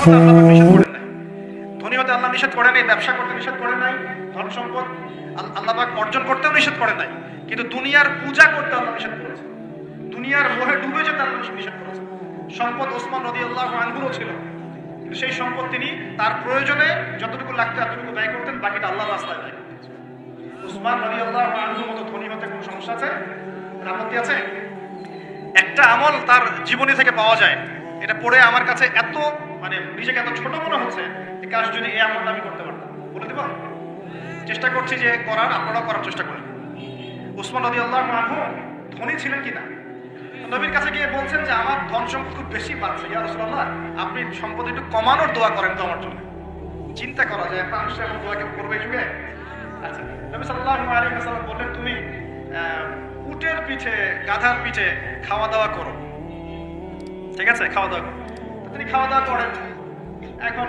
করতে নিষেধ করেন নাই কিন্তু দুনিয়ার পূজা করতে আল্লাহ নিষেধ করেছে। দুনিয়ার মোহে ডুবে যেতে আল্লাহ নিষেধ করেছে। সম্পদ ওসমান নদী আল্লাহ ছিল। সেই সম্পদ তিনি তার প্রয়োজনে যতটুকু লাগতো এতটুকু ব্যয় করতেন, বাকিটা আল্লাহ রাস্তায় ব্যয়। উসমান নদী আল্লাহ আনহুর মতো ধনী হতে কোনো সমস্যা আছে? আপত্তি আছে? একটা আমল তার জীবনী থেকে পাওয়া যায়। এটা পড়ে আমার কাছে এত মানে নিজেকে এত ছোট মনে হচ্ছে যে কাজ যদি এই আমলটা আমি করতে পারতাম। বলে দেব? চেষ্টা করছি যে করার আপনারাও করার চেষ্টা করেন উসমান নদী আল্লাহ আনহু ধনী ছিলেন কিনা? নবীর কাছে গিয়ে বলছেন যে, আমার ধন সম্পদ খুব বেশি পাচ্ছে ইয়া রাসূলুল্লাহ, আপনি সম্পদ একটু কমানোর দোয়া করেন তো আমার জন্য। চিন্তা করা যায় মানুষ এমন দোয়া কেউ করবে যুগে? আচ্ছা নবী সাল্লাল্লাহু আলাইহি ওয়াসাল্লাম বললেন, তুমি উটের পিঠে, গাধার পিঠে খাওয়া দাওয়া করো। ঠিক আছে? খাওয়া দাওয়া করো। তিনি খাওয়া দাওয়া করেন। এখন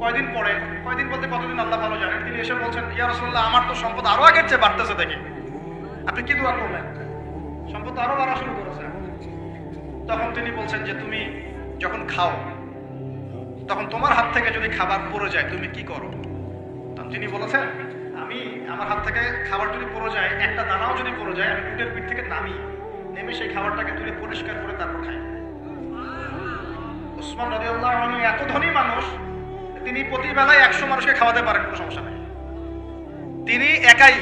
কয়দিন পরে, কয়দিন বলতে কতদিন আল্লাহ ভালো জানেন? তিনি এসে বলছেন, ইয়া রাসূলুল্লাহ, আমার তো সম্পদ আরও আগের চেয়ে বাড়তেছে দেখি। আপনি কি দোয়া করলেন? সম্পদ আরও বাড়া শুরু করেছে। তখন তিনি বলছেন যে, তুমি যখন খাও, তখন তোমার হাত থেকে যদি খাবার পড়ে যায়, তুমি কি করো? তখন তিনি বলেছেন, আমি আমার হাত থেকে খাবার যদি পড়ে যায়, একটা দানাও যদি পড়ে যায়, আমি উটের পিঠ থেকে নামি, নেমে সেই খাবারটাকে তুলে পরিষ্কার করে তারপর খাই। উসমান আনহু এত ধনী মানুষ, তিনি প্রতিবেলায় একশো মানুষকে খাওয়াতে পারেন, কোনো সমস্যা নেই। তিনি একাই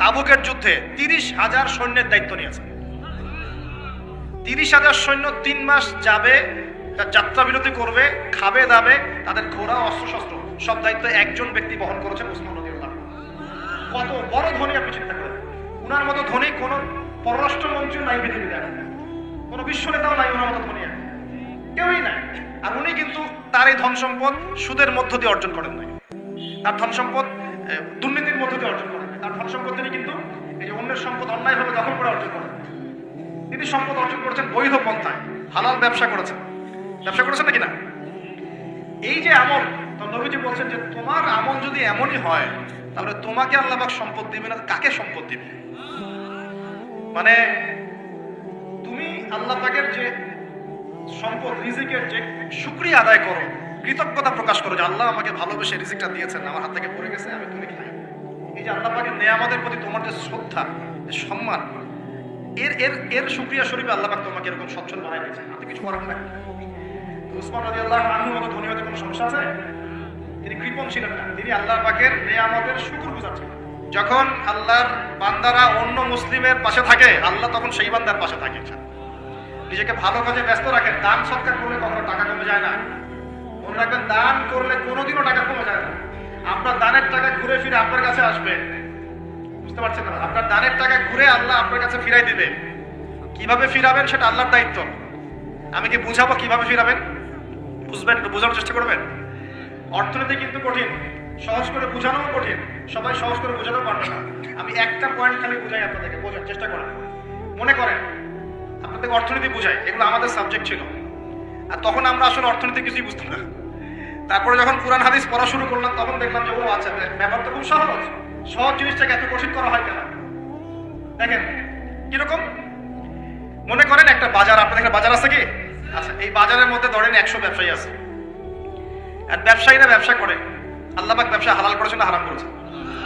তাবুকের যুদ্ধে তিরিশ হাজার সৈন্যের দায়িত্ব নিয়েছেন। তিরিশ হাজার সৈন্য তিন মাস যাবে, তার যাত্রা বিরতি করবে, খাবে, দাবে, তাদের ঘোড়া অস্ত্র শস্ত্র সব দায়িত্ব একজন ব্যক্তি বহন করেছেন উসমান রদিউল্লাহ কত বড় ধনী আপনি চিন্তা করেন। উনার মতো ধনী কোন পররাষ্ট্রমন্ত্রী নাই পৃথিবীতে। কোনো বিশ্ব নেতাও নাই ওনার মতো ধনী কেউই নাই। উনি কিন্তু তার এই ধন সম্পদ সুদের মধ্য দিয়ে অর্জন করেন নাই। তার ধন সম্পদ দুর্নীতির মধ্য দিয়ে অর্জন করেন তার ধন সম্পদ তিনি কিন্তু এই যে অন্যের সম্পদ অন্যায়ভাবে দখল করে অর্জন করেন তিনি সম্পদ অর্জন করেছেন বৈধ পন্থায়, হালাল ব্যবসা করেছেন। ব্যবসা করেছেন নাকি না? এই যে আমল নবীজি বলছেন যে তোমার আমল যদি এমনই হয়, তাহলে তোমাকে আল্লাহ পাক সম্পদ দিবে না কাকে সম্পদ দিবে মানে তুমি আল্লাহ পাকের যে সম্পদ, রিজিকের যে শুক্রিয়া আদায় করো, কৃতজ্ঞতা প্রকাশ করো যে আল্লাহ আমাকে ভালোবেসে রিজিকটা দিয়েছেন, আমার হাত থেকে পড়ে গেছে, আমি তুমি খাই এই যে আল্লাহ পাকের নেয়ামতের প্রতি তোমার যে শ্রদ্ধা সম্মান, এর এর এর শুক্রিয়া স্বরূপে আল্লাহ পাক তোমাকে এরকম সচ্ছল বানাই দিয়েছে আপনি কিছু করার তো উসমান রাদিয়াল্লাহু আনহু মতো ধনী হতে কোনো সমস্যা আছে? তিনি কৃপণ ছিলেন না। তিনি আল্লাহ পাকের নেয়ামতের শুকর গুজার ছিলেন। যখন আল্লাহর বান্দারা অন্য মুসলিমের পাশে থাকে, আল্লাহ তখন সেই বান্দার পাশে থাকে নিজেকে ভালো কাজে ব্যস্ত রাখেন। দান সৎকার করলে কখনো টাকা কমে যায় না। মনে রাখবেন, দান করলে কোনোদিনও টাকা কমে যায় না। আপনার দানের টাকা ঘুরে ফিরে আপনার কাছে আসবে। বুঝতে পারছেন না? আপনার দানের টাকা ঘুরে আল্লাহ আপনার কাছে ফিরাই দিবে। কীভাবে ফিরাবেন সেটা আল্লাহর দায়িত্ব। আমি কি বুঝাবো কীভাবে ফিরাবেন? বুঝবেন একটু, বোঝানোর চেষ্টা করবেন? অর্থনীতি কিন্তু কঠিন। সহজ করে বোঝানোও কঠিন। সবাই সহজ করে বোঝানো পারবে না। আমি একটা পয়েন্ট খালি বুঝাই আপনাদেরকে, বোঝার চেষ্টা করেন। মনে করেন আপনাদের অর্থনীতি বুঝাই। এগুলো আমাদের সাবজেক্ট ছিল। আর তখন আমরা আসলে অর্থনীতি কিছুই বুঝতাম না। তারপরে যখন কোরআন হাদিস পড়া শুরু করলাম, তখন দেখলাম যে, ও আচ্ছা ব্যাপার তো খুব সহজ। সহজ জিনিসটাকে এত কঠিন করা হয় কেন? দেখেন, কীরকম? মনে করেন একটা বাজার, আপনাদের এখানে বাজার আছে কি? আচ্ছা এই বাজারের মধ্যে ধরেন একশো ব্যবসায়ী আছে। আর ব্যবসায়ীরা ব্যবসা করে। আল্লাহবাক ব্যবসা হালাল করেছে না হারাম করেছে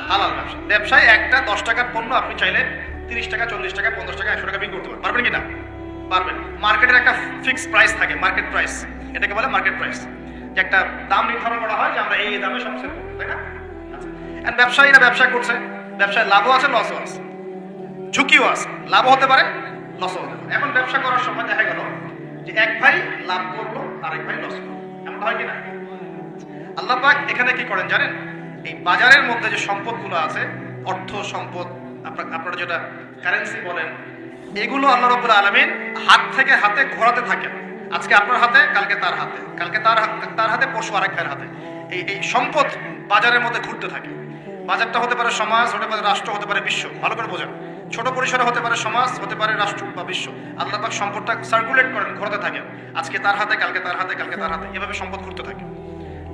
হালাল ব্যবসা। ব্যবসায় একটা দশ টাকার পণ্য আপনি চাইলে তিরিশ টাকা, চল্লিশ টাকা, পঞ্চাশ টাকা, একশো টাকা বিক্রি করতে পারবেন। পারবেন কি না? পারবেন। মার্কেটের একটা ফিক্সড প্রাইস থাকে মার্কেট প্রাইস এটাকে বলে মার্কেট প্রাইস যে একটা দাম নির্ধারণ করা হয় যে আমরা এই দামে সব সেল করব, তাই না? আচ্ছা। আর ব্যবসায়ীরা ব্যবসা করছে। ব্যবসায় লাভও আছে লসও আছে। ঝুঁকিও আছে। লাভও হতে পারে লসও হতে পারে। এখন ব্যবসা করার সময় দেখা গেল যে এক ভাই লাভ করল আর এক ভাই লস করল। এমন হয় কি না? আল্লাহ পাক এখানে কি করেন জানেন? এই বাজারের মধ্যে যে সম্পদগুলো আছে, অর্থ সম্পদ আপনার যেটা কারেন্সি বলেন, এগুলো আল্লাহ রব্বুল আলমিন হাত থেকে হাতে ঘোরাতে থাকেন। আজকে আপনার হাতে, কালকে তার হাতে। কালকে তার তার হাতে পশু আরেক ভাইয়ের হাতে। এই এই সম্পদ বাজারের মধ্যে ঘুরতে থাকে। বাজারটা হতে পারে সমাজ, হতে পারে রাষ্ট্র, হতে পারে বিশ্ব। ভালো করে বোঝেন। ছোট পরিসরে হতে পারে সমাজ, হতে পারে রাষ্ট্র বা বিশ্ব। আল্লাহ পাক সম্পদটা সার্কুলেট করেন, ঘোরাতে থাকেন। আজকে তার হাতে, কালকে তার হাতে, কালকে তার হাতে। এভাবে সম্পদ ঘুরতে থাকে।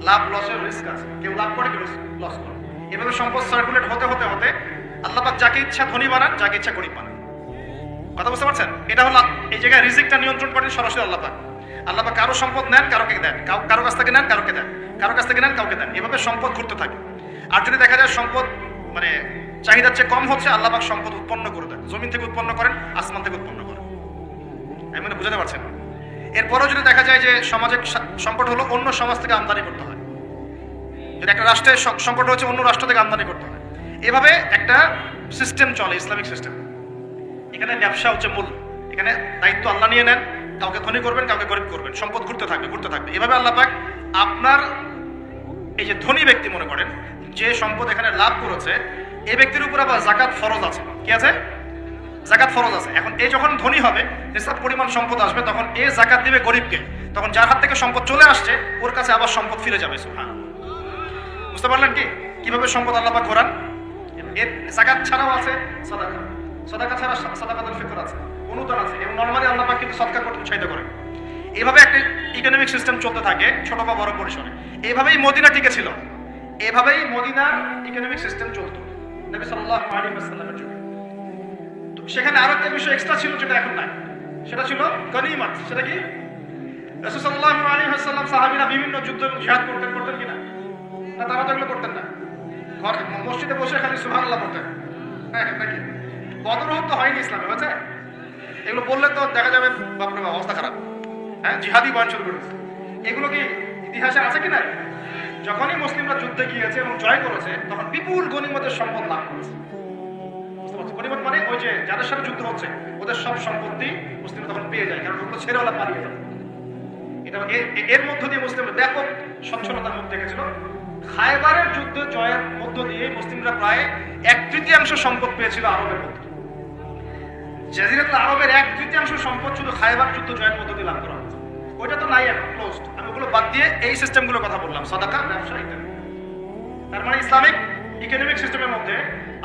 লাভ লসের রিস্ক আছে। কেউ লাভ করে, কেউ লস করে। এভাবে সম্পদ সার্কুলেট হতে হতে হতে আল্লাহ যাকে ইচ্ছা ধনী বানান, যাকে ইচ্ছা গরিব বানান। কথা বুঝতে পারছেন? এটা হলো এই জায়গায় রিজিকটা নিয়ন্ত্রণ করেন সরাসরি আল্লাহ পাক আল্লাহ পাক কারও সম্পদ নেন, কারোকে দেন। কারও কাছ থেকে নেন, কারোকে দেন। কারও কাছ থেকে নেন, কাউকে দেন। এভাবে সম্পদ ঘুরতে থাকে। আর যদি দেখা যায় সম্পদ মানে চাহিদার চেয়ে কম হচ্ছে আল্লাহ পাক সম্পদ উৎপন্ন করে দেন। জমিন থেকে উৎপন্ন করেন, আসমান থেকে উৎপন্ন করেন। আমি মানে বুঝাতে পারছেন। এরপরেও যদি দেখা যায় যে সমাজের সংকট হলো, অন্য সমাজ থেকে আমদানি করতে হয়। যদি একটা রাষ্ট্রের সংকট হচ্ছে অন্য রাষ্ট্র থেকে আমদানি করতে হয়। এভাবে একটা সিস্টেম চলে, ইসলামিক সিস্টেম এখানে ব্যবসা হচ্ছে মূল। এখানে দায়িত্ব আল্লাহ নিয়ে নেন, কাউকে ধনী করবেন, কাউকে গরিব করবেন। সম্পদ ঘুরতে থাকবে ঘুরতে থাকবে। এভাবে আল্লাহ পাক আপনার এই যে ধনী ব্যক্তি মনে করেন, যে সম্পদ এখানে লাভ করেছে এই ব্যক্তির উপর আবার জাকাত ফরজ আছে। কি আছে? জাকাত ফরজ আছে। এখন এই যখন ধনী হবে যেসব পরিমাণ সম্পদ আসবে, তখন এ জাকাত দিবে গরিবকে। তখন যার হাত থেকে সম্পদ চলে আসছে, ওর কাছে আবার সম্পদ ফিরে যাবে সুবহান বুঝতে পারলেন কি? কীভাবে সম্পদ আল্লাহ ঘোরান? এর জাকাত ছাড়াও আছে সাদাকা। সাদাকা ছাড়া সাদাকাতুল ফিতর আছে, অনুদান আছে। এবং নরমালি আল্লাহ পাক কিন্তু সদকা করতে উৎসাহিত করেন। এইভাবে একটা ইকোনমিক সিস্টেম চলতে থাকে, ছোট বা বড় পরিসরে। এইভাবেই মদিনা টিকে ছিল। এভাবেই মদিনার ইকোনমিক সিস্টেম চলতো। নবী সাল্লাল্লাহু আলাইহি ওয়াসাল্লামের যুগে। তো সেখানে আরও একটা বিষয় এক্সট্রা ছিল যেটা এখন নাই। সেটা ছিল গনিমত। সেটা কি? রাসূল সাল্লাল্লাহু আলাইহি ওয়াসাল্লাম সাহাবীরা বিভিন্ন যুদ্ধ জিহাদ করতেন করতেন কিনা? না, তারা তো এগুলো করতেন না। মসজিদে বসে খালি সুবহানাল্লাহ পড়তেন হ্যাঁ। নাকি? বদর তো হয়নি ইসলামে বুঝছে এগুলো বললে তো দেখা যাবে বাপরে বাপ, অবস্থা খারাপ। হ্যাঁ জিহাদি বয়ান শুরু করেছে। এগুলো কি ইতিহাসে আছে কি না যখনই মুসলিমরা যুদ্ধে গিয়েছে এবং জয় করেছে, তখন বিপুল গণিমতের সম্পদ লাভ করেছে। বুঝতে পারছ? গনিমত মানে ওই যে যাদের সাথে যুদ্ধ হচ্ছে, ওদের সব সম্পত্তি মুসলিমরা তখন পেয়ে যায়, কারণ ওগুলো ছেড়ে ওরা পালিয়ে যায়। এটা এর মধ্য দিয়ে মুসলিমরা ব্যাপক সচ্ছলতার মধ্যে দেখেছিল। খায়বারের যুদ্ধ জয়ের মধ্য দিয়ে মুসলিমরা প্রায় এক তৃতীয়াংশ সম্পদ পেয়েছিল আরবের মধ্যে। জাজিরাতুল আরবের এক তৃতীয়াংশ সম্পদ শুধু খায়বার যুদ্ধ জয়ের মধ্য দিয়ে লাভ করা হয়েছে। ওইটা তো নাই এখন ক্লোজড আমি ওগুলো বাদ দিয়ে এই সিস্টেমগুলোর কথা বললাম, সাদাকা, ব্যবসা, ইত্যাদি। তার মানে ইসলামিক ইকোনমিক সিস্টেমের মধ্যে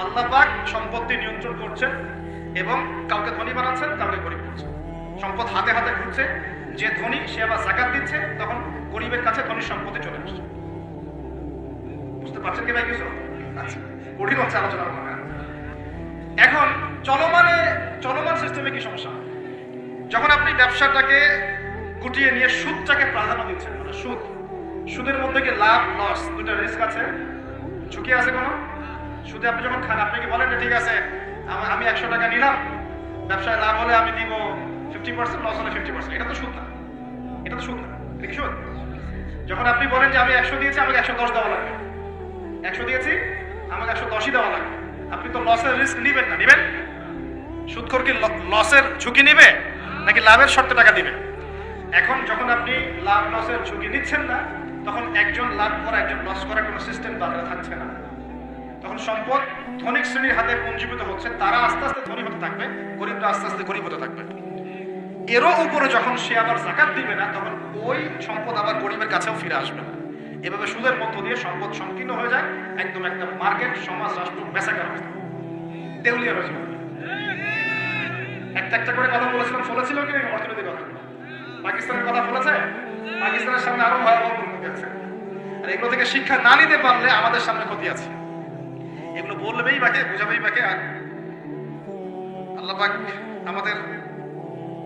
আল্লাহ পাক সম্পত্তি নিয়ন্ত্রণ করছেন এবং কাউকে ধনী বানাচ্ছেন, কাউকে গরিব করছেন। সম্পদ হাতে হাতে ঘুরছে, যে ধনী সে আবার জাকাত দিচ্ছে, তখন গরিবের কাছে ধনী সম্পত্তি চলে আসছে। পারছেন কি ভাই কিছু? আচ্ছা কঠিন হচ্ছে আলোচনা? এখন, চলমানে, চলমান সিস্টেমে কি সমস্যা? যখন আপনি ব্যবসাটাকে গুটিয়ে নিয়ে সুদটাকে প্রাধান্য দিচ্ছেন মানে সুদ, সুদের মধ্যে কি লাভ লস দুটো রিস্ক আছে? ঝুঁকি আছে কোনো? সুদে আপনি যখন খান, আপনি কি বলেন ঠিক আছে, আমি একশো টাকা নিলাম, ব্যবসায় লাভ হলে আমি দিব ফিফটি পার্সেন্ট লস হলে ফিফটি পার্সেন্ট এটা তো সুদ না। এটা তো সুদ না। এটা কি সুদ? যখন আপনি বলেন যে আমি একশো দিয়েছি, আমাকে একশো দশ দেওয়া লাগবে। একশো দিয়েছি? আমাকে একশো দশই দেওয়া লাগবে। আপনি তো লসের রিস্ক নিবেন না, নিবেন? সুদখোর কি লসের ঝুঁকি নিবে? নাকি লাভের শর্তে টাকা দিবে? এখন যখন আপনি লাভ লসের ঝুঁকি নিচ্ছেন না, তখন একজন লাভ করা, একজন লস করার কোনো সিস্টেম তাদের থাকছে না। তখন সম্পদ ধনিক শ্রেণির হাতে পুঞ্জীভূত হচ্ছে, তারা আস্তে আস্তে ধনী হতে থাকবে, গরিবরা আস্তে আস্তে গরিব হতে থাকবে। এরও উপরে যখন সে আবার জাকাত দিবে না, তখন ওই সম্পদ আবার গরিবের কাছেও ফিরে আসবে না। এভাবে সুদের মধ্য দিয়ে সম্পদ সংকীর্ণ হয়ে যায়, একদম একটা মার্কেট, সমাজ, রাষ্ট্র বেসাকার অবস্থা। দেউলিয়া যাবে একটা একটা করে কথা বলেছিলাম ফলেছিল কি অর্থনৈতিক কথা? পাকিস্তানের কথা বলেছে? পাকিস্তানের সামনে আরও ভয়াবহ পরিণতি আছে। আর এগুলো থেকে শিক্ষা না নিতে পারলে আমাদের সামনে ক্ষতি আছে। এগুলো বলবেই বাকে, বুঝাবেই বাকে, আর আল্লাহ পাক আমাদের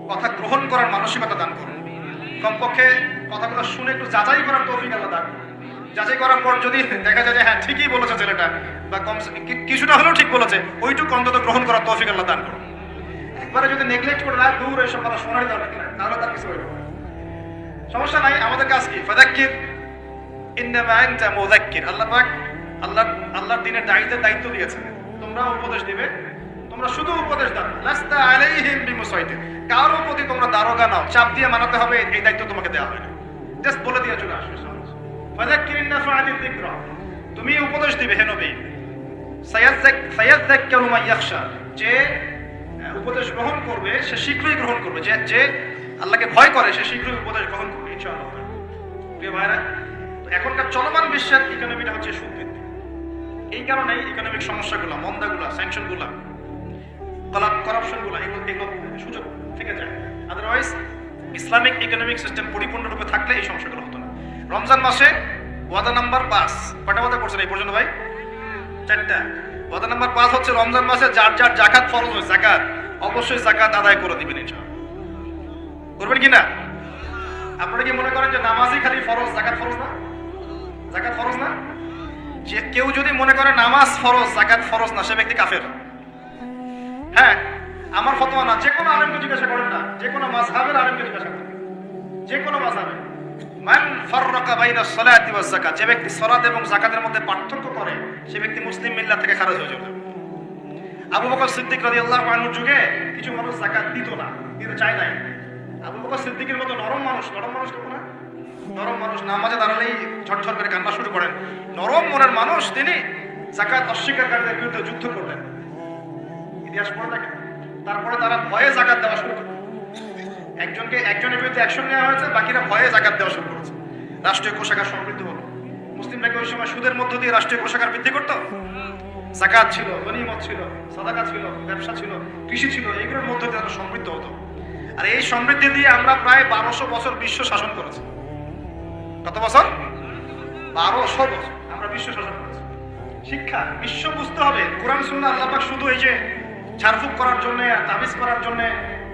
কথা গ্রহণ করার মানসিকতা দান করুন। কমপক্ষে কথাগুলো শুনে একটু যাচাই করার তৌফিক আল্লাহ দান করুন। যাচাই করার পর যদি দেখা যায় যে হ্যাঁ ঠিকই বলেছে ছেলেটা, বা কম কিছুটা হলেও ঠিক বলেছে, ওইটুকু অন্তত গ্রহণ করার তৌফিক আল্লাহ দান করুন। একবারে যদি নেগলেক্ট করে না দূর এসব কথা শোনারই দরকার তাহলে তার কিছু হইল সমস্যা নাই আমাদের কাজ কি? ফাদাক্কির। ইন্নামা আনতা মুযাক্কির। আল্লাহ পাক আল্লাহ আল্লাহর দিনের দায়িত্বের দায়িত্ব দিয়েছেন। তোমরা উপদেশ দিবে। তোমরা শুধু উপদেশ দাও লাস্তা আলাইহিম বিমুসাইতির কারও প্রতি তোমরা দারোগা নাও। চাপ দিয়ে মানাতে হবে, এই দায়িত্ব তোমাকে দেওয়া হয় না জাস্ট বলে দিয়ে চলে আসবে তুমি উপদেশ দিবে, হে যে উপদেশ গ্রহণ করবে, সে শীঘ্রই গ্রহণ করবে। যে যে আল্লাহকে ভয় করে, সে শীঘ্রই উপদেশ গ্রহণ করবে এখনকার চলমান বিশ্বের ইকোনমিটা হচ্ছে ভিত্তিক এই কারণেই ইকোনমিক সমস্যাগুলো, মন্দাগুলো স্যাংশনগুলো করাপশনগুলো এগুলো এগুলো সুযোগ থেকে যায়। আদারওয়াইজ ইসলামিক ইকোনমিক সিস্টেম পরিপূর্ণরূপে থাকলে এই সমস্যাগুলো রমজান মাসে ওয়াদা নাম্বার পাঁচ। কটা ওয়াদা করছেন এই পর্যন্ত ভাই? চারটা। ওয়াদা নাম্বার পাঁচ হচ্ছে রমজান মাসে যার যার জাকাত ফরজ হয় জাকাত অবশ্যই জাকাত আদায় করে দিবেন ইনশাআল্লাহ। করবেন কি না? আপনারা কি মনে করেন যে নামাজই খালি ফরজ জাকাত ফরজ না? জাকাত ফরজ না? যে কেউ যদি মনে করে নামাজ ফরজ জাকাত ফরজ না, সে ব্যক্তি কাফের। হ্যাঁ আমার ফতোয়া না, যে কোনো আলেমকে জিজ্ঞাসা করেন না, যে কোনো মাযহাবের আলেমকে জিজ্ঞাসা করেন। যে কোনো মাযহাবে মান ফাররাকা বাইনা সালাতি ওয়াজ যাকাত। যে ব্যক্তি সালাত এবং যাকাতের মধ্যে পার্থক্য করে, সে ব্যক্তি মুসলিম মিল্লাত থেকে খারাজ হয়ে যাবে। আবু বকর সিদ্দিক রাদিয়াল্লাহু আনহুর যুগে কিছু মানুষ যাকাত দিত না দিতে চায় নাই। আবু বকর সিদ্দিকের মতো নরম মানুষ নরম মানুষ কেমন নরম মানুষ নামাজে দাঁড়ালেই ঝরঝর করে কান্না শুরু করেন। নরম মনের মানুষ, তিনি জাকাত অস্বীকারীদের বিরুদ্ধে যুদ্ধ করলেন। ইতিহাস পড়ে দেখেন। তারপরে তারা ভয়ে জাকাত দেওয়া শুরু করলেন একজনকে, একজনের বিরুদ্ধে অ্যাকশন নেওয়া হয়েছে, বাকিরা ভয়ে জাকাত দেওয়া শুরু করেছে। রাষ্ট্রীয় কোষাগার সমৃদ্ধ হলো। মুসলিমরা কি ওই সময় সুদের মধ্য দিয়ে রাষ্ট্রীয় কোষাগার বৃদ্ধি করতো? জাকাত ছিল, গনিমত ছিল, সাদাকা ছিল, ব্যবসা ছিল, কৃষি ছিল এগুলোর মধ্যে দিয়ে তারা সমৃদ্ধ হতো। আর এই সমৃদ্ধি দিয়ে আমরা প্রায় বারোশো বছর বিশ্ব শাসন করেছি। কত বছর? বারোশো বছর আমরা বিশ্ব শাসন করেছি। শিক্ষা, বিশ্ব বুঝতে হবে। কোরআন, সুন্নাহ, আল্লাহ শুধু এই যে ঝাড়ফুঁক করার জন্য তাবিজ করার জন্য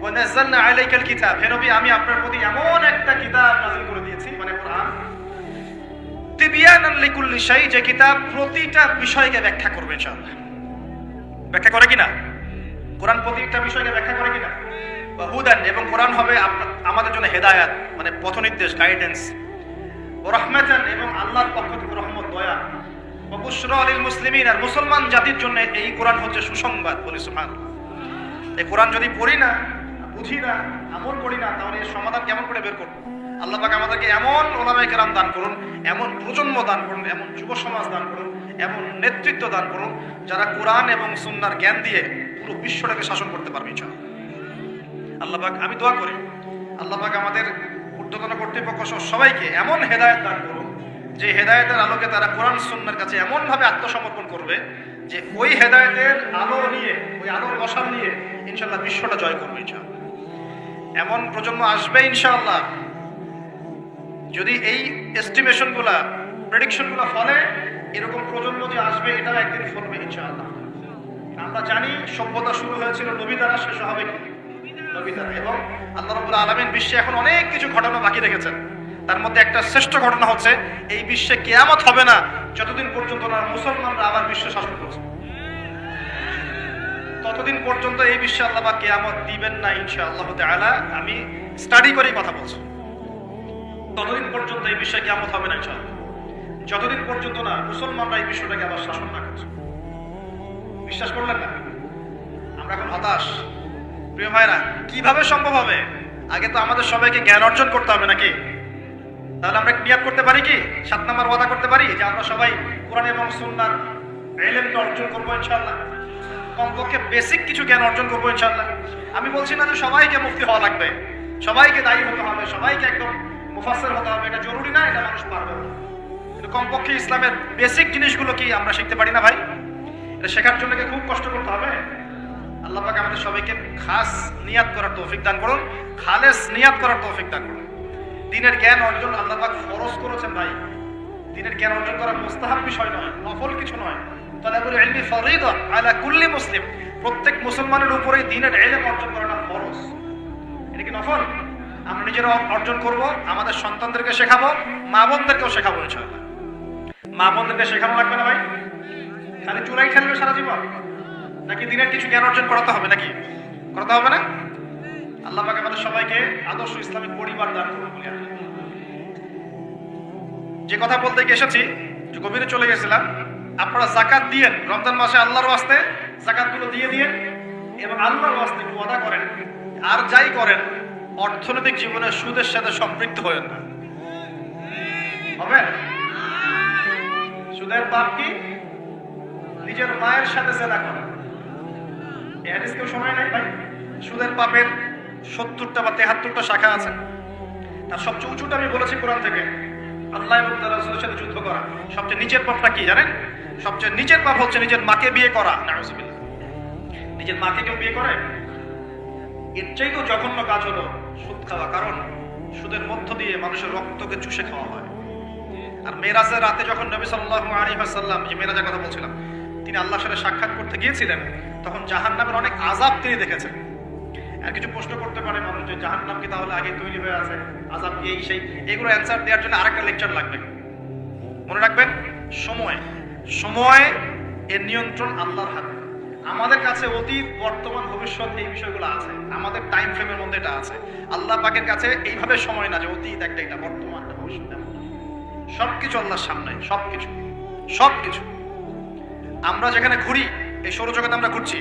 ওয়া নাযালনা আলাইকাল কিতাব। হে নবী, আমি আপনার প্রতি এমন একটা কিতাব নাযিল করে দিয়েছি মানে কোরআন। তিবিয়ানান লিকুল্লি শাই, যে কিতাব প্রতিটা বিষয়কে ব্যাখ্যা করবে, ইনশাআল্লাহ। ব্যাখ্যা করে কিনা? কোরআন প্রতিটা বিষয়কে ব্যাখ্যা করে কিনা? হুদান, এবং কোরআন হবে আমাদের জন্য হেদায়াত মানে পথনির্দেশ গাইডেন্স রহমাতান, এবং আল্লাহর পক্ষ থেকে রহমত, দয়া। অবশ্যর আলীল মুসলিমিন, আর মুসলমান জাতির জন্য এই কোরআন হচ্ছে সুসংবাদ, বলি সুহান এই কোরআন যদি পড়ি না বুঝি না, আমল করি না, তাহলে এর সমাধান কেমন করে বের করব? আল্লাহ পাক আমাদেরকে এমন ওলামাই কেরাম দান করুন, এমন প্রজন্ম দান করুন, এমন যুব সমাজ দান করুন, এমন নেতৃত্ব দান করুন, যারা কোরআন এবং সুন্নার জ্ঞান দিয়ে পুরো বিশ্বটাকে শাসন করতে পারবে, ইনশাআল্লাহ। আল্লাহ পাক, আমি দোয়া করি, আল্লাহ পাক আমাদের ঊর্ধ্বতন কর্তৃপক্ষ সহ সবাইকে এমন হেদায়েত দান করুন, যে হেদায়েতের আলোকে তারা কোরআন সুন্নার কাছে এমনভাবে আত্মসমর্পণ করবে, যে ওই হেদায়েতের আলো নিয়ে, ওই আলোর মশাল নিয়ে ইনশাল্লাহ বিশ্বটা জয় করবে, ইনশাআল্লাহ। এমন প্রজন্ম আসবে ইনশাআল্লাহ। যদি এই এস্টিমেশনগুলা প্রেডিকশনগুলো ফলে এরকম প্রজন্ম যে আসবে এটা একদিন ফলবে ইনশাআল্লাহ। আমরা জানি সভ্যতা শুরু হয়েছিল, নবী দ্বারা, শেষ হবে? নবী দ্বারা। এবং আল্লাহ রাব্বুল আলামিন বিশ্বে এখন অনেক কিছু ঘটনা বাকি রেখেছেন। তার মধ্যে একটা শ্রেষ্ঠ ঘটনা হচ্ছে, এই বিশ্বে কেয়ামত হবে না, যতদিন পর্যন্ত না মুসলমানরা আবার বিশ্ব শাসন করছে। ততদিন পর্যন্ত এই বিশ্বে আল্লাহ বা কেয়ামত দিবেন না ইনশাআল্লাহ তাআলা। আমি স্টাডি করেই কথা বলছি। ততদিন পর্যন্ত এই বিশ্বে কেয়ামত হবে না ইনশাআল্লাহ। যতদিন পর্যন্ত না মুসলমানরা এই বিশ্বটাকে আবার শাসন না করছে। বিশ্বাস করলেন না? আমরা এখন হতাশ। প্রিয় ভাইরা, কীভাবে সম্ভব হবে? আগে তো আমাদের সবাইকে জ্ঞান অর্জন করতে হবে নাকি? তাহলে আমরা নিয়াত করতে পারি কি? সাত নম্বর ওয়াদা করতে পারি যে আমরা সবাই কোরআন এবং সুন্নার এলেমটা অর্জন করব ইনশাআল্লাহ। কমপক্ষে বেসিক কিছু জ্ঞান অর্জন করব ইনশাল্লাহ আমি বলছি না যে সবাইকে মুক্তি হওয়া লাগবে। সবাইকে দায়ী হতে হবে, সবাইকে একদম মুফাসসির হতে হবে। এটা জরুরি না, এটা মানুষ পারবে। কিন্তু কমপক্ষে ইসলামের বেসিক জিনিসগুলো কি আমরা শিখতে পারি না ভাই? এটা শেখার জন্য কি খুব কষ্ট করতে হবে? আল্লাহ পাক আমাদের সবাইকে খাস নিয়াত করার তৌফিক দান করুন, খালেস নিয়াত করার তৌফিক দান করুন। দিনের জ্ঞান অর্জন আল্লাহ পাক ফরজ করেছেন ভাই। দিনের জ্ঞান অর্জন করা মুস্তাহাব বিষয় নয়, নফল কিছু নয়। তালাবুল ইলমি ফরিদা আলা কুল্লি মুসলিম। প্রত্যেক মুসলমানের উপরেই দিনের ইলম অর্জন করাটা ফরজ। এটা কি নফল? আমরা নিজেরা অর্জন করব, আমাদের সন্তানদেরকে শেখাবো মা বোনদেরকেও শেখাবো ইনশাআল্লাহ। মা বোনদেরকে শেখানো লাগবে না ভাই? খালি চুলাই খেলবে সারা জীবন? নাকি দিনের কিছু জ্ঞান অর্জন করাতে হবে নাকি? করাতে হবে না? আল্লাহ পাক আমাদের সবাইকে আদর্শ ইসলামিক পরিবার দান করুন বলে যে কথা বলতে গিয়ে এসেছি গভীরে চলে গেছিলাম আপনারা জাকাত দিয়েন, রমজান মাসে আল্লাহর ওয়াস্তে জাকাতগুলো দিয়ে দিয়েন এবং আল্লাহর ওয়াস্তে ওয়াদা করেন। আর যাই করেন, অর্থনৈতিক জীবনে সুদের সাথে সম্পৃক্ত হয়েন না। হবে? সুদের পাপ কি? নিজের মায়ের সাথে জেনা করা। এই কেউ সময় নাই ভাই? সুদের পাপের সত্তরটা বা তেহাত্তরটা শাখা আছে। তার সবচেয়ে উঁচুটা আমি বলেছি কোরআন থেকে। আল্লাহ এবং তার সাথে যুদ্ধ করা। সবচেয়ে নিচের পাপটা কি, জানেন? সবচেয়ে নিচের পাপ হচ্ছে নিজের মাকে বিয়ে করা। নিজের মাকে কেউ বিয়ে করে? এর চাইতেও জঘন্য কাজ হলো সুদ খাওয়া কারণ সুদের মধ্য দিয়ে মানুষের রক্তকে চুষে খাওয়া হয়। আর মেরাজের রাতে যখন নবী সাল্লাল্লাহু আলাইহি যে মেরাজের কথা বলছিলাম তিনি আল্লাহর সাথে সাক্ষাৎ করতে গিয়েছিলেন তখন জাহান্নামের অনেক আযাব তিনি দেখেছেন। আর কিছু প্রশ্ন করতে পারে মানুষ যে জাহান্নাম কি তাহলে আগে তৈরি হয়ে আছে? আযাব কি এই সেই? এগুলো অ্যান্সার দেওয়ার জন্য আরেকটা লেকচার লাগবে। মনে রাখবেন সময় সময় এর নিয়ন্ত্রণ আল্লাহর হাতে। আমাদের কাছে অতীত, বর্তমান, ভবিষ্যৎ এই বিষয়গুলো আছে। আমাদের টাইম ফ্রেমের মধ্যে এটা আছে। আল্লাহ পাকের কাছে এইভাবে সময় না যে অতীত একটা এটা, বর্তমান একটা ভবিষ্যৎ। এমন না। সবকিছু আল্লাহর সামনে, সবকিছু সবকিছু। আমরা যেখানে ঘুরি, এই সৌরজগতে আমরা ঘুরছি।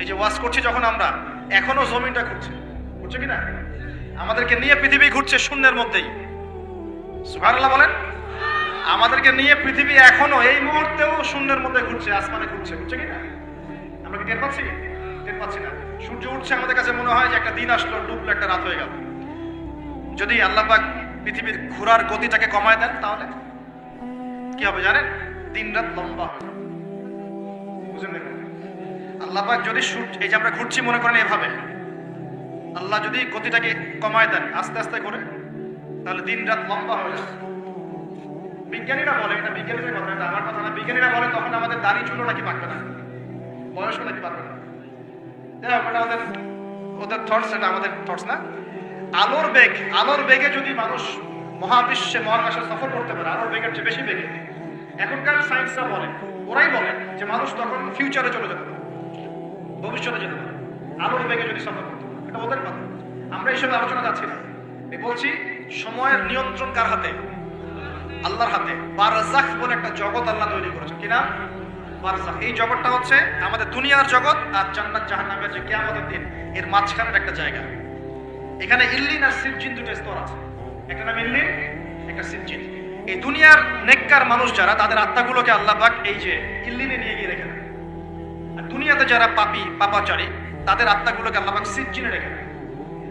এই যে ওয়াশ করছি যখন আমরা, এখনও জমিনটা ঘুরছে। ঘুরছে কিনা? আমাদেরকে নিয়ে পৃথিবী ঘুরছে শূন্যের মধ্যেই। সুবহানাল্লাহ বলেন আমাদেরকে নিয়ে পৃথিবী এখনও এই মুহূর্তেও শূন্যের মধ্যে ঘুরছে, আসমানে ঘুরছে ঘুরছে কিনা? আমরা কি টের পাচ্ছি? টের পাচ্ছি না। সূর্য উঠছে আমাদের কাছে মনে হয় যে একটা দিন আসলো, ডুবলো একটা রাত হয়ে গেল। যদি আল্লাহ পাক পৃথিবীর ঘোরার গতিটাকে কমায় দেন তাহলে? কি হবে জানেন? দিন রাত লম্বা হবে বুঝলেন দেখুন আল্লাহ পাক যদি সূর্য এই যে আমরা ঘুরছি মনে করেন এভাবে, আল্লাহ যদি গতিটাকে কমায় দেন, আস্তে আস্তে করে, তাহলে দিন রাত লম্বা হয়ে যাবে। বিজ্ঞানীরা বলে, এটা বিজ্ঞানীদের কথা, এটা আমার কথা না। বিজ্ঞানীরা বলে, তখন আমাদের দাড়ি চুলো নাকি পাকবে না? বয়স নাকি পাকবে না? ওটা ওদের থটস এটা আমাদের থটস না। আলোর বেগ, আলোর বেগে যদি মানুষ মহাবিশ্বে মহাকাশে সফর করতে পারে, আলোর বেগের চেয়ে বেশি বেগে। এখনকার সায়েন্সরা বলে, ওরাই বলে যে মানুষ তখন ফিউচারে চলে যেতে ভবিষ্যতে যেতে পারে। আলোর বেগে যদি সফর করতে পারে, এটা ওদের কথা। আমরা এইসব আলোচনা যাচ্ছি না। বলছি, সময়ের নিয়ন্ত্রণ কার হাতে? আল্লাহর হাতে বারজাখ বলে একটা জগৎ আল্লাহ তৈরি করেছেন। কিনা বারজাখ এই জগৎটা হচ্ছে আমাদের দুনিয়ার জগৎ আর জান্নাত জাহান্নামের যে কিয়ামতের দিন, এর মাঝখানের একটা জায়গা। এখানে ইল্লিন আর সিজ্জিন দুটো স্তর আছে। একটা নাম ইল্লিন, একটা সিজ্জিন এই দুনিয়ার নেককার মানুষ যারা, তাদের আত্মাগুলোকে আল্লাহ পাক এই যে ইল্লিনে নিয়ে গিয়ে রেখে দেয় আর দুনিয়াতে যারা পাপী, পাপাচারী, তাদের আত্মাগুলোকে আল্লাহ পাক সিজ্জিনে রেখে দেয়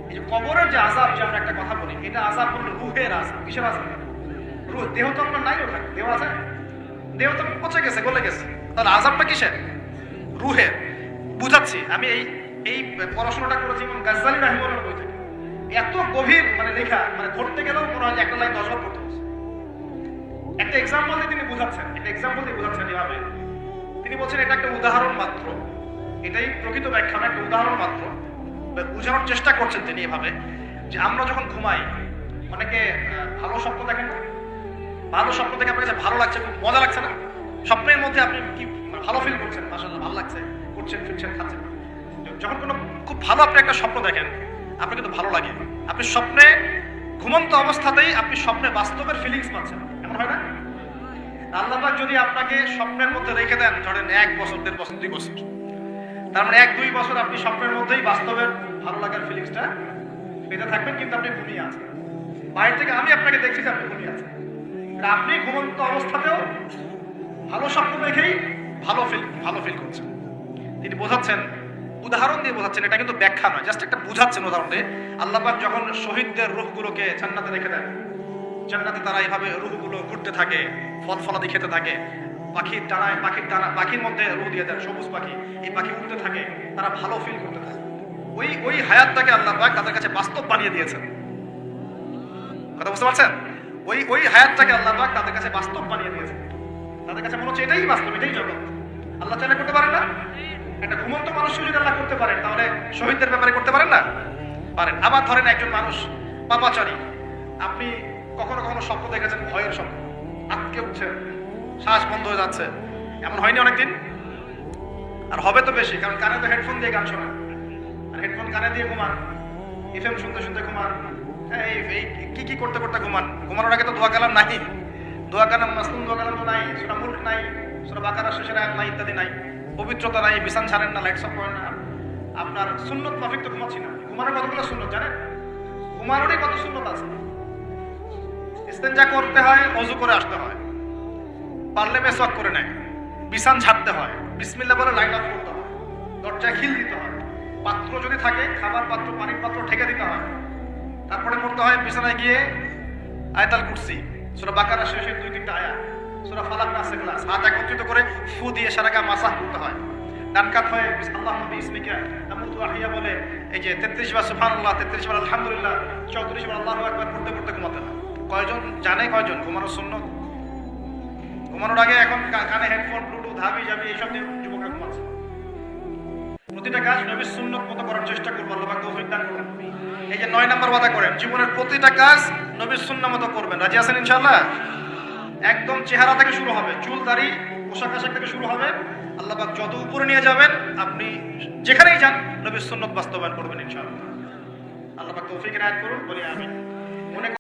এই যে কবরের যে আজাব যে আমরা একটা কথা বলি, এটা আজাব হলো রুহের আজাব কিসের আজাব দেহ তো আপনার দেহ আছে? দেহ তো পচে গেছে, গলে গেছে। তাহলে আজাবটা কিসের? রুহের। বুঝাচ্ছি, আমি এই এই পড়াশোনাটা করেছি রাহিমুল্লাহ বই থেকে। এত গভীর মানে লেখা মানে গেলেও মনে হয় একটা লাইন পড়তে হচ্ছে একটা এক্সাম্পল দিয়ে তিনি বুঝাচ্ছেন, একটা এক্সাম্পল দিয়ে বুঝাচ্ছেন এভাবে। তিনি বলছেন, এটা একটা উদাহরণ মাত্র। এটাই প্রকৃত ব্যাখ্যা একটা উদাহরণ মাত্র। বোঝানোর চেষ্টা করছেন তিনি এভাবে, যে আমরা যখন ঘুমাই, অনেকে ভালো স্বপ্ন দেখেন? ভালো স্বপ্ন দেখে আপনার কাছে ভালো লাগছে, খুব মজা লাগছে না? স্বপ্নের মধ্যে আপনি কি ভালো ফিল করছেন? মাসাল্লাহ ভালো লাগছে। করছেন, ফিরছেন, খাচ্ছেন। যখন কোনো খুব ভালো আপনি একটা স্বপ্ন দেখেন, আপনার কিন্তু ভালো লাগে। আপনি স্বপ্নে ঘুমন্ত অবস্থাতেই আপনি স্বপ্নে বাস্তবের ফিলিংস পাচ্ছেন। এমন হয় না? আল্লাহবাক যদি আপনাকে স্বপ্নের মধ্যে রেখে দেন, ধরেন এক বছর, দেড় বছর, দুই বছর, তার মানে এক, দুই বছর আপনি স্বপ্নের মধ্যেই বাস্তবের ভালো লাগার ফিলিংসটা পেতে থাকবেন, কিন্তু আপনি ঘুমিয়ে আছেন। বাইরে থেকে আমি আপনাকে দেখছি যে আপনি ঘুমিয়ে আছেন। আর আপনি ঘুমন্ত অবস্থাতেও ভালো স্বপ্ন দেখেই ভালো ফিল ভালো ফিল করছেন। তিনি বোঝাচ্ছেন, উদাহরণ দিয়ে বোঝাচ্ছেন, এটা কিন্তু ব্যাখ্যা নয় জাস্ট একটা বুঝাচ্ছেন উদাহরণ দিয়ে। আল্লাহ পাক যখন শহীদদের রূহগুলোকে জান্নাতে রেখে দেন, জান্নাতে তারা এইভাবে রুহগুলো ঘুরতে থাকে ফল ফলাদি খেতে থাকে, পাখির ডানায়, পাখির ডানা, পাখির মধ্যে রুহ দিয়ে দেন, সবুজ পাখি, এই পাখি উঠতে থাকে, তারা ভালো ফিল করতে থাকে। ওই ওই হায়াতটাকে আল্লাহ পাক তাদের কাছে বাস্তব বানিয়ে দিয়েছেন। কথা বুঝতে পারছেন? ওই ওই হায়াতটাকে আল্লাহ পাক তাদের কাছে বাস্তব বানিয়ে দিয়েছেন। তাদের কাছে মনে হচ্ছে এটাই বাস্তব, এটাই জগৎ। আল্লাহ চাইলে করতে পারেন না? একটা ঘুমন্ত মানুষকে যদি আল্লাহ করতে পারেন, তাহলে শহীদদের ব্যাপারে করতে পারেন না? পারেন। আবার ধরেন একজন মানুষ, পাপাচারী। আপনি কখনো কখনো স্বপ্ন দেখেছেন, ভয়ের স্বপ্ন। আটকে উঠছে শ্বাস বন্ধ হয়ে যাচ্ছে। এমন হয়নি অনেকদিন? আর হবে তো বেশি, কারণ কানে তো হেডফোন দিয়ে গান শোনেন। আর হেডফোন কানে দিয়ে ঘুমান। এফএম শুনতে শুনতে ঘুমান। এই এই, কি কি করতে করতে ঘুমান? ঘুমানোর আগে তো দোয়া কালাম নাই দোয়া কালাম মাসুম দোয়া কালাম নাই, সেটা মুল্ক নাই, সেটা বাকারা শেষের আয়াত নাই ইত্যাদি নাই। পবিত্রতা নাই, বিছান ছাড়েন না লাইট সব করেন না। আপনার সুন্নত মাফিক তো ঘুমাচ্ছি না। ঘুমানোর কতগুলো সুন্নত জানেন? ঘুমানোরই কত সুন্নত আছে? ইস্তেঞ্জা করতে হয়, অজু করে আসতে হয়। পারলে মেসওয়াক করে নেয়। বিছান ঝাড়তে হয়। বিসমিল্লা বলে লাইট অফ করতে হয়। দরজায় খিল দিতে হয়। পাত্র যদি থাকে, খাবার পাত্র, পানির পাত্র ঠেকে দিতে হয়। তারপরে পড়তে হয় বিছানায় গিয়ে আয়তাল কুরসি। সুরা বাকারা শেষের দুই, তিনটা আয়া সুরা ফালাক নাসে ক্লাস হাত একত্রিত করে ফু দিয়ে সারা গা মাসাহ করতে হয়। ডান কাত হয়ে আল্লাহ নবী ইসমিকা তামুতু আহিয়া বলে, এই যে তেত্রিশ বার সুবহানাল্লাহ, তেত্রিশ বার আলহামদুলিল্লাহ, চৌত্রিশ বার আল্লাহু আকবার পড়তে পড়তে ঘুমাতে হয়। কয়জন জানে কয়জন? ঘুমানোর শূন্য ঘুমানোর আগে এখন কানে হেডফোন ব্লুটুথ হাবি যাবি এইসব দিয়ে প্রতিটা কাজ নবীর সুন্নত মতো করার চেষ্টা করব, আল্লাহ তৌফিক দান করুন। এই যে নয় নম্বর ওয়াদা করেন, জীবনের প্রতিটা কাজ নবীর সুন্নাহ মতো করবেন। রাজি আছেন ইনশাআল্লাহ? একদম চেহারা থেকে শুরু হবে, চুল, দাড়ি, পোশাক আশাক থেকে শুরু হবে। আল্লাহ পাক যত উপরে নিয়ে যাবেন, আপনি যেখানেই যান, নবীর সুন্নত বাস্তবায়ন করবেন ইনশাআল্লাহ। আল্লাহ পাক তৌফিক এনায়েত করুন, বলি আমিন। মনে